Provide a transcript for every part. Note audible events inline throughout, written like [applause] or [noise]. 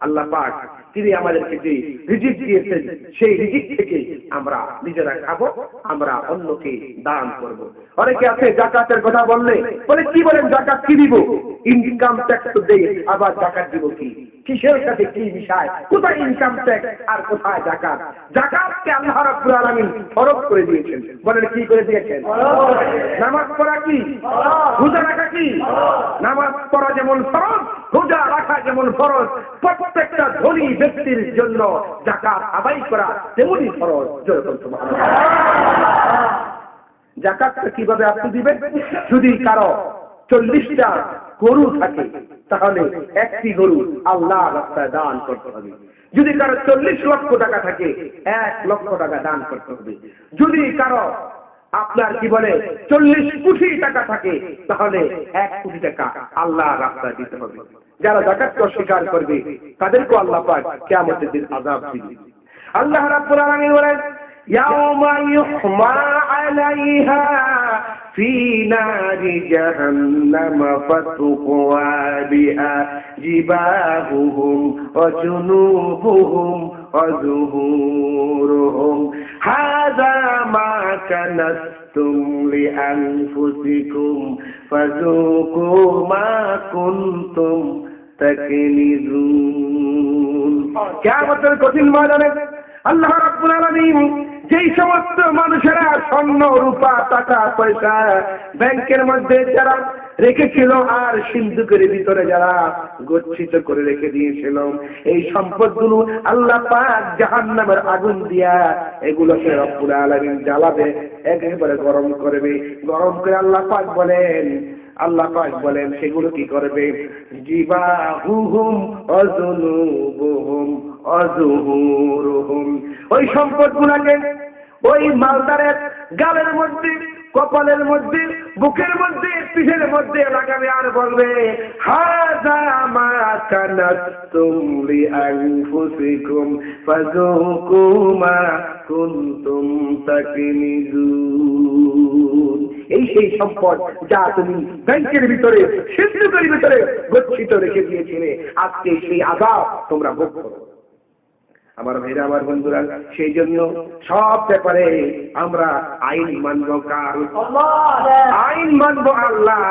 আল্লাহ পাক তিনি আমাদেরকে যে রিজিক দিয়েছেন, সেই রিজিক থেকে আমরা নিজেরা খাব, আমরা অন্যকে দান করব। অনেকে আছে জাকাতের কথা বললে, বলে, কি বলেন, জাকাত কি দিব? ইনকাম ট্যাক্স তো দেই, আবার জাকাত দিব কি? কিসের সাথে কি বিষয়? কোথায় ইনকাম ট্যাক্স আর কোথায় জাকাত? জাকাতকে আল্লাহ রাব্বুল আলামিন ফরজ করে দিয়েছেন। বলেন, কি করে দিয়েছেন? নামাজ পড়া কি? রোজা রাখা কি? নামাজ পড়া যেমন ফরজ, রোজা রাখা যেমন ফরজ, প্রত্যেকটা ধনী ব্যক্তির জন্য জাকাত আদায় করা তেমনি ফরজ। যেরকম। জাকাতটা কীভাবে আপনি দিবেন? যদি কারও চল্লিশটা গরু থাকে, তাহলে একটি গরু আল্লাহ রাস্তায় দান করতে হবে। যদি কারও চল্লিশ লক্ষ টাকা থাকে, এক লক্ষ টাকা দান করতে হবে। যদি কারও আপনার কি বলে চল্লিশ কোটি টাকা থাকে, তাহলে এক কোটি টাকা আল্লাহ রাস্তায় দিতে হবে। যারা জাকাতকে অস্বীকার করবে তাদেরকে আল্লাহ পাক কেমতের দিন আজাব দিবে। আল্লাহ রাব্বুল আলামিন বলেন يوم يحمى عليها في نار جهنم فتقوى بها جباههم وجنوبهم وزهورهم هذا ما كنستم لأنفسكم فذوقوا ما كنتم تكنزون كامة কঠিন ময়দানে আল্লাহ الله আলামিন যেই সমস্ত মানুষেরা স্বর্ণ, রূপা, টাকা, পয়সা ব্যাংকের মধ্যে যারা রেখেছিল আর সিন্ধুকের ভিতরে যারা গচ্ছিত করে রেখে দিয়েছিল, এই সম্পদগুলো আল্লাহ পাক জাহান্নামের আগুন দিয়া এগুলোকে রব্বুল আলামিন জ্বালাবে, একেবারে গরম করবে। গরম করে আল্লাহ পাক বলেন, আল্লাহ পাক বলেন, সেগুলো কি করবে? জিবাহুহুম অজুনুবুহুম ওই সম্পদগুলোকে ওই মালদারের গালের মধ্যে, কপালের মধ্যে, বুকের মধ্যে, পিঠের মধ্যে লাগাবে আর বলবে, হাজা মা কানাতুম লিআনফুসিকুম ফাযুকু মা কুনতুম এই সেই সম্পদ যা তুমি ব্যাংকের ভিতরে সিন্ধুকের ভিতরে গচ্ছিত রেখে দিয়েছিলে। আজকে সেই আজাব তোমরা ভোগ করো। আমার ভাইরা, আমার বন্ধুরা, সেই জন্য সব ব্যাপারে আমরা আইন মানব কার? আইন মানব আল্লাহ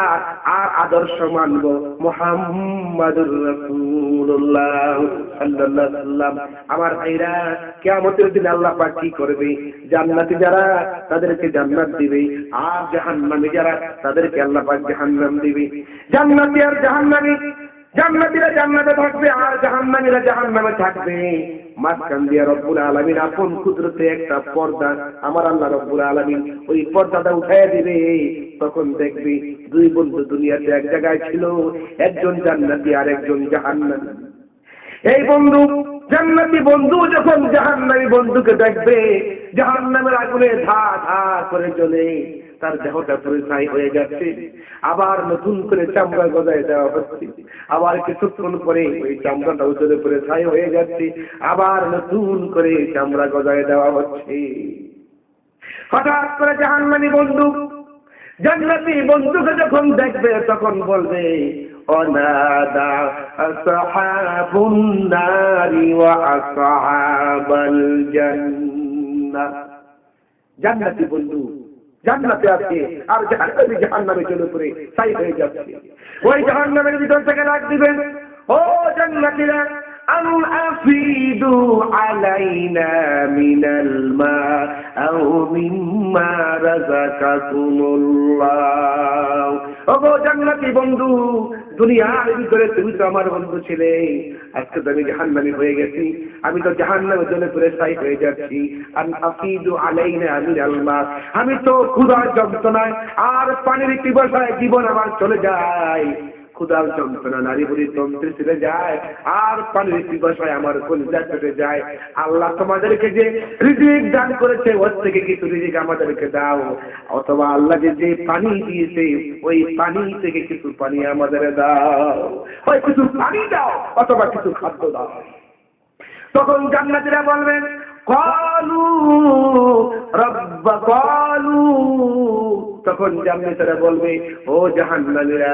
আর আদর্শ মানব মোহাম্মদুর রাসূলুল্লাহ সাল্লাম আমার ভাইরা, কিয়ামতের দিন আল্লাহ পাক কি করবে? জান্নাতি যারা তাদেরকে জান্নাত দিবে আর জাহান্নামী যারা তাদেরকে আল্লাহ পাক জাহান্নাম দিবে। জান্নাতি আর জাহান্নামী, জান্নাতীরা জান্নাতে থাকবে আর জাহান্নামীরা জাহান্নামে থাকবে। মাঝখান দিয়ে রব্বুল আলামিন আপন কুদরতে একটা পর্দা আমার আল্লাহ রব্বুল আলামিন ওই পর্দাটা উঠাইয়া দিবে। তখন দেখবি দুই বন্ধু দুনিয়াতে এক জায়গায় ছিল, একজন জান্নাতি আর একজন জাহান্নামী। এই বন্ধু জান্নাতি বন্ধু যখন জাহান্নামী বন্ধুকে দেখবে, জাহান্নামের আগুনে ধা ধা করে চলে তার দেহটা পুরো ছাই হয়ে যাচ্ছে। আবার নতুন করে চামড়া গজায় দেওয়া হচ্ছে। আবার কিছুক্ষণ পরে ওই চামড়াটা উচলে করে ছাই হয়ে যাচ্ছে। আবার নতুন করে চামড়া গজায় দেওয়া হচ্ছে। হঠাৎ করে জাহান্নামী বন্ধু, জান্নাতি বন্ধুকে যখন দেখবে, তখন বলবে, অনাদা জান্নাতি বন্ধু জান্নাতে আছে, আর জাহান্নামে জাহান্নামে চলে পড়ে, তাই হয়ে যাচ্ছে। ওই জাহান্নামের ভিতর থেকে রাখ দিবেন, ও জান্নাতীরা أن أفيدوا علينا من الماء أو مما رزقكم الله ওগো জান্নাতি বন্ধু দুনিয়ার ভিতরে তুমি তো আমার বন্ধু ছিলে আজকে তো আমি জাহান্নামী হয়ে গেছি আমি তো জাহান্নামে চলে পড়ে ছাই হয়ে যাচ্ছি আন আফিদু আলাইনা আমির আল্লাহ আমি তো ক্ষুধার যন্ত্রণায় আর পানির পিপাসায় জীবন আমার চলে যায় ক্ষুধার যন্ত্রণা, নারী বুড়ি তন্ত্রে ছেড়ে যায়, আর পানির পিপাসায় আমার কলিজা চলে যায়। আল্লাহ তোমাদেরকে যে রিজিক দান করেছে, ওর থেকে কিছু রিজিক আমাদেরকে দাও। অথবা আল্লাহ যে যে পানি দিয়েছে, ওই পানি থেকে কিছু পানি আমাদের দাও। ওই কিছু পানি দাও, অথবা কিছু খাদ্য দাও। তখন জান্নাতীরা বলবেন, কলু, রব্বা কলু তখন জান্নাতীরা বলবে, ও জাহান্নামীরা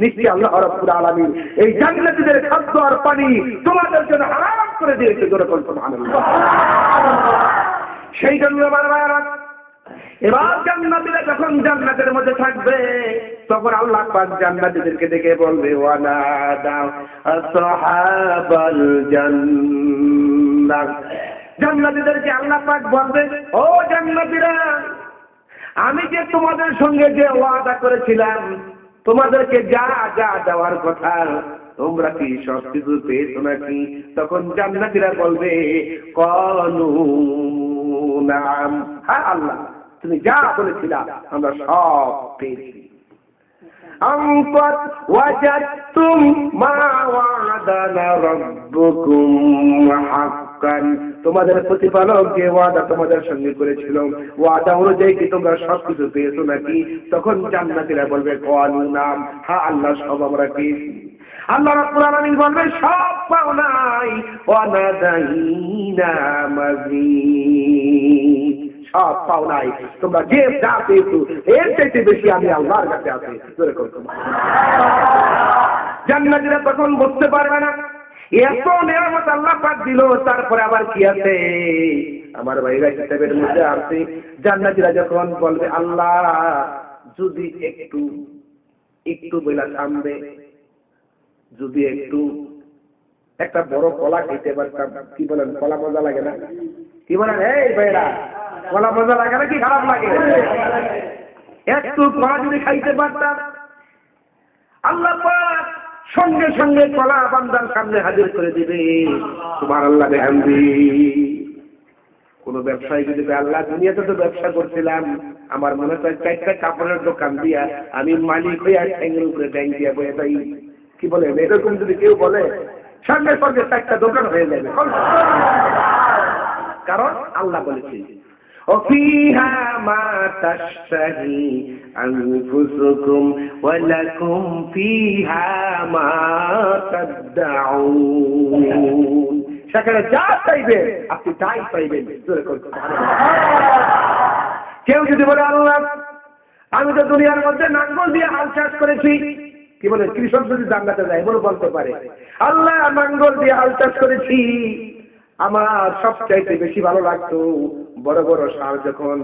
নিশ্চয় আল্লাহ রাব্বুল আলামিন এই জান্নাতীদের খাদ্য আর পানি তোমাদের জন্য হারাম করে দিয়েছে সেই জন্য আমার ভাইরা এবার জান্নাতীরা যখন জান্নাতের মধ্যে থাকবে, তখন আল্লাহ পাক জান্নাতীদেরকে দেখে বলবে ওয়ানা দাও আসহাবাল জান্নাত জান্নাতীদেরকে আল্লাহ পাক বলবে, ও জান্নাতীরা, আমি যে তোমাদের সঙ্গে যে ওয়াদা করেছিলাম, তোমাদেরকে যা যা দেওয়ার কথা, তোমরা কি সব কিছু পেয়েছ নাকি? তখন জান্নাতীরা বলবে কলু নাম হ্যাঁ আল্লাহ। তুমি যা বলেছিলা আমরা সব পেয়েছি أم قد وجدتم ما وعدنا ربكم حقا তোমাদের প্রতিপালক যে ওয়াদা তোমাদের সঙ্গে করেছিল ওয়াদা অনুযায়ী কি তোমরা সব কিছু পেয়েছো নাকি তখন জান্নাতীরা বলবে কালু নাম হ্যাঁ আল্লাহ সব আমরা পেয়েছি আল্লাহ রাব্বুল আলামিন বলবে সব পাও নাই ওয়ানাদাইনা মাজিদ সব পাও নাই। তোমরা যে যা পেয়েছ, এর চাইতে বেশি আমি আল্লাহর কাছে আছি। জোরে করো তখন বুঝতে পারবে না, এত নিয়ামত আল্লাহ পাক দিল, তারপরে আবার কি আছে? আমার ভাইরা কিতাবের মধ্যে আছে, জান্নাতীরা যখন বলবে, আল্লাহ, যদি একটু একটু বেলা থামবে, যদি একটু, একটা বড় কলা খেতে পারতাম। কি বলেন? কলা মজা লাগে না? কি বলেন? এই ভাইরা কলা মজা লাগে না কি খারাপ লাগে। একটু কলা যদি খাইতে পারতাম। আল্লাহ সঙ্গে সঙ্গে কলা বান্দার সামনে হাজির করে দিবে। তোমার আল্লাহ বেহান্দি কোন ব্যবসায়ী যদি আল্লাহ, দুনিয়াতে তো ব্যবসা করছিলাম। আমার মনে হয় চারটা কাপড়ের দোকান দিয়া আমি মালিক হইয়া ঠ্যাঙের উপরে ব্যাংক দিয়া বয়ে যাই। কি বলে? এরকম যদি কেউ বলে সঙ্গে সঙ্গে চারটা দোকান হয়ে যাবে। কারণ আল্লাহ বলেছে وفيها ما تشتهي أنفسكم ولكم فيها ما تدعون সেখানে যা চাইবেন আপনি তাই পাইবেন জোরে করে কেউ যদি বলে আল্লাহ আমি তো দুনিয়ার মধ্যে নাঙ্গল দিয়ে হাল চাষ করেছি কি বলে কৃষক যদি জান্নাতে যায় বলে বলতে পারে আল্লাহ নাঙ্গল দিয়ে হাল চাষ করেছি আমার সবচাইতে বেশি ভালো লাগতো বড় বড় সার যখন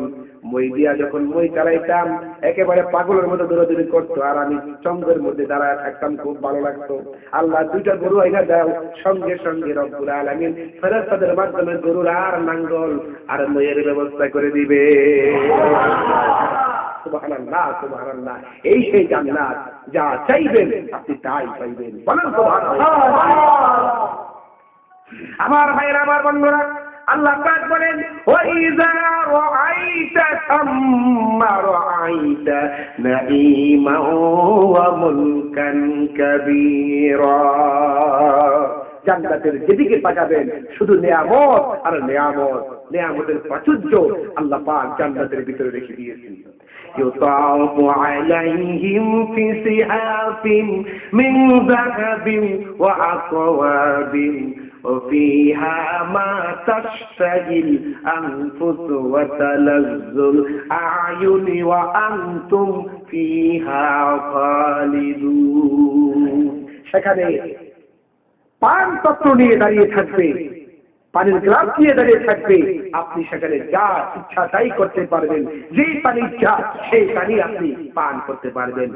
মই দিয়া যখন মই চালাইতাম একেবারে পাগলের মতো দৌড়াদৌড়ি করতো আর আমি চন্দ্রের মধ্যে দাঁড়ায় থাকতাম খুব ভালো লাগতো। আল্লাহ দুইটা গরু আইনা দাও সঙ্গে সঙ্গে রব্বুল আলামিন ফেরেশতাদের মাধ্যমে গরুর আর নাঙ্গল আর মইয়ের ব্যবস্থা করে দিবে। সুবহানাল্লাহ। সুবহানাল্লাহ এই সেই জান্নাত যা চাইবেন আপনি তাই পাইবেন। বলেন সুবহানাল্লাহ। আমার ভাইয়ের, আমার বন্ধুরা, আল্লাহ পাক বলেন, ওয়াইজা রাআইতা থাম্মা রাআইতা নাঈমা ওয়া মুলকান কাবীরা। জান্নাতের যেদিকে তাকাবেন, শুধু নিয়ামত আর নিয়ামত, নিয়ামতের প্রাচুর্য আল্লাহ পাক জান্নাতের ভিতরে রেখে দিয়েছেন। يطاف عليهم في سحاف من ذهب وأكواب وفيها ما تشتهي الأنفس وتلذ الأعين وأنتم فيها خالدون সেখানে পান তত্ত্ব নিয়ে দাঁড়িয়ে থাকবে পানির গ্লাস নিয়ে দাঁড়িয়ে থাকবে। আপনি সেখানে যা ইচ্ছা তাই করতে পারবেন। যেই পানি ইচ্ছা সেই পানি আপনি পান করতে পারবেন।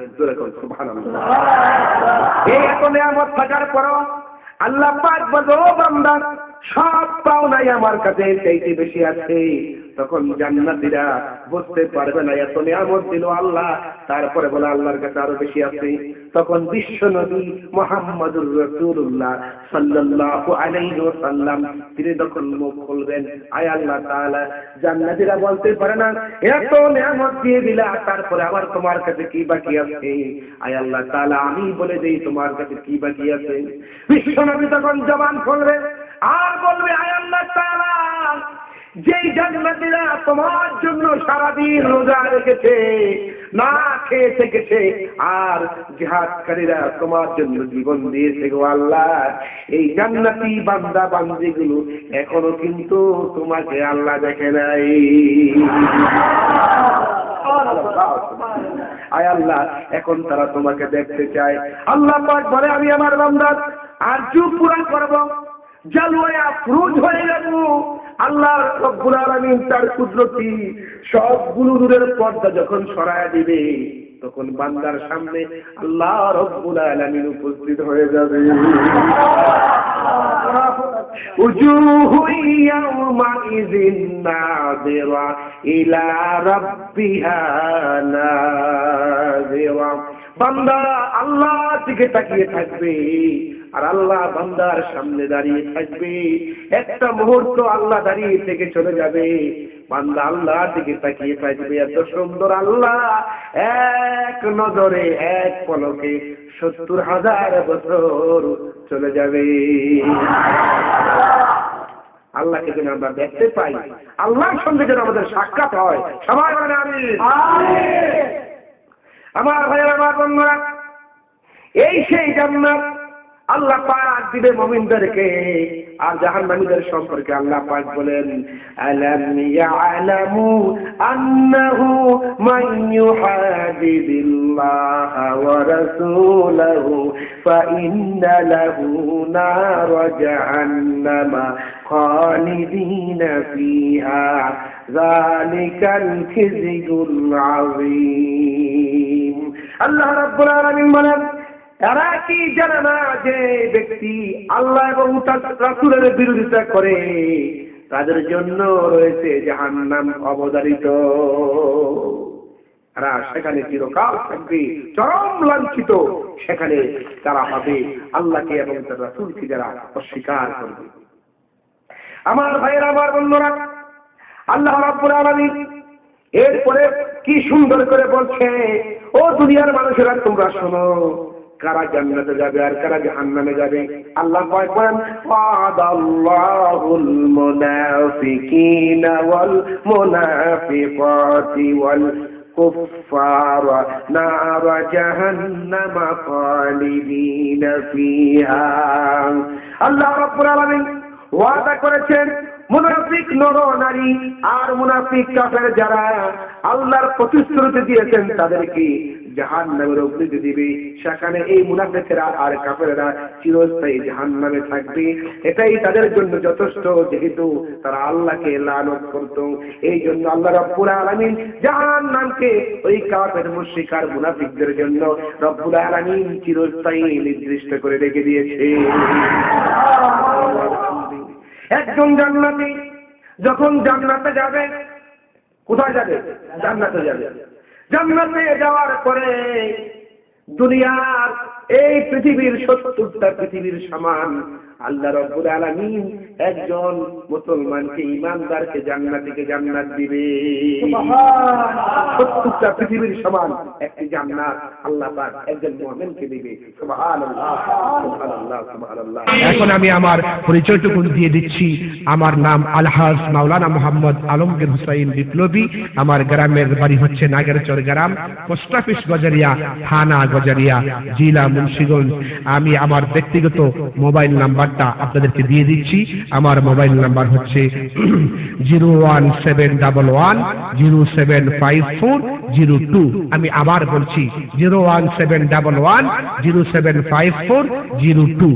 এই এত নিয়ামত থাকার পর আল্লাহ পাক বলো বান্দা সব পাও নাই আমার কাছে চাইতে বেশি আছে। তখন জান্নাতীরা বুঝতে পারবে না, এত নিয়ামত দিল আল্লাহ। তারপরে বলে, আল্লাহর কাছে আরও বেশি আছে। তখন বিশ্ব নবী মোহাম্মদুর রসুল্লাহ সাল্লাল্লাহু আলাইহি তিনি তখন মুখ খুলবেন, আয় আল্লাহ তাআলা, জান্নাতীরা বলতে পারে না, এত নিয়ামত দিয়ে দিলা, তারপরে আবার তোমার কাছে কি বাকি আছে? আয় আল্লাহ তাআলা আমি বলে দেই তোমার কাছে কি বাকি আছে। বিশ্ব নবী তখন জবান খুলবে। আর বলবে, আয় আল্লাহ যেই জান্নাতীরা তোমার জন্য সারাদিন রোজা রেখেছে, না খেয়ে থেকেছে, আর জিহাদকারীরা তোমার জন্য জীবন দিয়েছে গো আল্লাহ, এই জান্নাতি বান্দা বান্দিগুলো এখনও কিন্তু তোমাকে আল্লাহ দেখে নাই। আয় আল্লাহ, এখন তারা তোমাকে দেখতে চায়। আল্লাহ পাক বলে, আমি আমার বান্দার আর্য পুরা করব। জালুয়া ফ্রুজ হয়ে গেল আল্লাহ রব্বুল আলামিন তার কুদরতি সবগুলো দূরের পর্দা যখন সরায় দিবে তখন বান্দার সামনে আল্লাহ রব্বুল আলামিন উপস্থিত হয়ে যাবে وجوه يومئذ ناظرة إلى ربها ناظرة বান্দা আল্লাহ দিকে তাকিয়ে থাকবে আর আল্লাহ বান্দার সামনে দাঁড়িয়ে থাকবে। একটা মুহূর্ত আল্লাহ দাঁড়িয়ে থেকে চলে যাবে। বান্দা আল্লাহ দিকে তাকিয়ে থাকবে। এত সুন্দর আল্লাহ। এক নজরে, এক পলকে সত্তর হাজার বছর চলে যাবে। আল্লাহকে যেন আমরা দেখতে পাই, আল্লাহর সঙ্গে যেন আমাদের সাক্ষাৎ হয়। সবাই বলেন আমি আমার ভাইয়ের আমার বন্ধুরা, এই সেই জান্নাত আল্লাহ পাক দিবে মুমিনদেরকে। আর জাহান্নামীদের সম্পর্কে আল্লাহ পাক বলেন, আলাম ইয়ালামু আন্নাহু মান ইউহাদিদিল্লাহ ওয়া রাসূলাহু ফাইন্না লাহু নার জাহান্নামা খালিদিনা ফিহা, যালিকাল খিজিউল আযীম. আল্লাহ রাব্বুল আলামিন বলেন, এরা কি জানে না যে ব্যক্তি আল্লাহ এবং তার রাসূলের বিরোধিতা করে? তাদের জন্য রয়েছে জাহান্নাম অবধারিত। তারা সেখানে চিরকাল থাকবে, চরম লাঞ্ছিত। সেখানে তারা হবে আল্লাহকে এবং তার রাসূলকে যারা অস্বীকার করবে। আমার ভাইয়েরা, আমার বন্ধুরা, আল্লাহ রাব্বুল আলামিন এরপরে কি সুন্দর করে বলছে, ও দুনিয়ার মানুষেরা, তোমরা শোনো, কারা জান্নাতে যাবে আর কারা জাহান্নামে যাবে? আল্লাহ পাক বলেন, ওয়াদাল্লাহুল মুনাফিকিনা ওয়াল মুনাফিকাতি ওয়াল কুফার নার জাহান্নাম খালিদিন ফিহা। আল্লাহ রাব্বুল আলামিন ওয়াদা করেছেন মুনাফিক নর নারী আর মুনাফিক কাফের যারা আল্লাহর প্রতিশ্রুতি দিয়েছেন তাদেরকে জাহান নামের অগ্নিতে দিবে। সেখানে এই মুনাফিকেরা আর কাফেরা চিরস্থায়ী জাহান নামে থাকবে। এটাই তাদের জন্য যথেষ্ট, যেহেতু তারা আল্লাহকে লালত করত। এই জন্য আল্লাহ রব্বুল আলামিন জাহান নামকে ওই কাফের মুশরিকার মুনাফিকদের জন্য রব্বুল আলামিন চিরস্থায়ী নির্দিষ্ট করে রেখে দিয়েছে। একজন জান্নাতি যখন জান্নাতে যাবে, কোথায় যাবে? জান্নাতে যাবে। জান্নাতে যাওয়ার পরে দুনিয়ার এই পৃথিবীর সত্তরটা পৃথিবীর সমান আল্লাহ রব্বুল আলামিন একজন মুসলমানকে ইমানদারকে জান্নাতিকে জান্নাত দিবে। সত্তরটা পৃথিবীর সমান একটি জান্নাত আল্লাহ পাক একজন মুমিনকে দিবে। সুবহানাল্লাহ। সুবহানাল্লাহ। সুবহানাল্লাহ এখন আমি আমার পরিচয়টুকু দিয়ে দিচ্ছি। আমার নাম আলহাজ মাওলানা মোহাম্মদ আলমগীর হুসাইন বিপ্লবী। আমার গ্রামের বাড়ি হচ্ছে নাগেরচর গ্রাম পোস্ট অফিস গজারিয়া থানা গজারিয়া জেলা মুন্সিগঞ্জ। আমি আমার ব্যক্তিগত মোবাইল নাম্বারটা আপনাদেরকে দিয়ে দিচ্ছি। আমার মোবাইল নাম্বার হচ্ছে [clears throat] zero one seven double one, zero seven five four, zero two. আমি আবার বলছি, zero one seven double one, zero seven five four, zero two.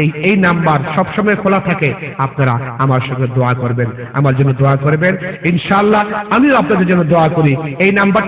এই এই নাম্বার সবসময় খোলা থাকে। আপনারা আমার সঙ্গে দোয়া করবেন, আমার জন্য দোয়া করবেন। ইনশাল্লাহ আমিও আপনাদের জন্য দোয়া করি। এই নাম্বার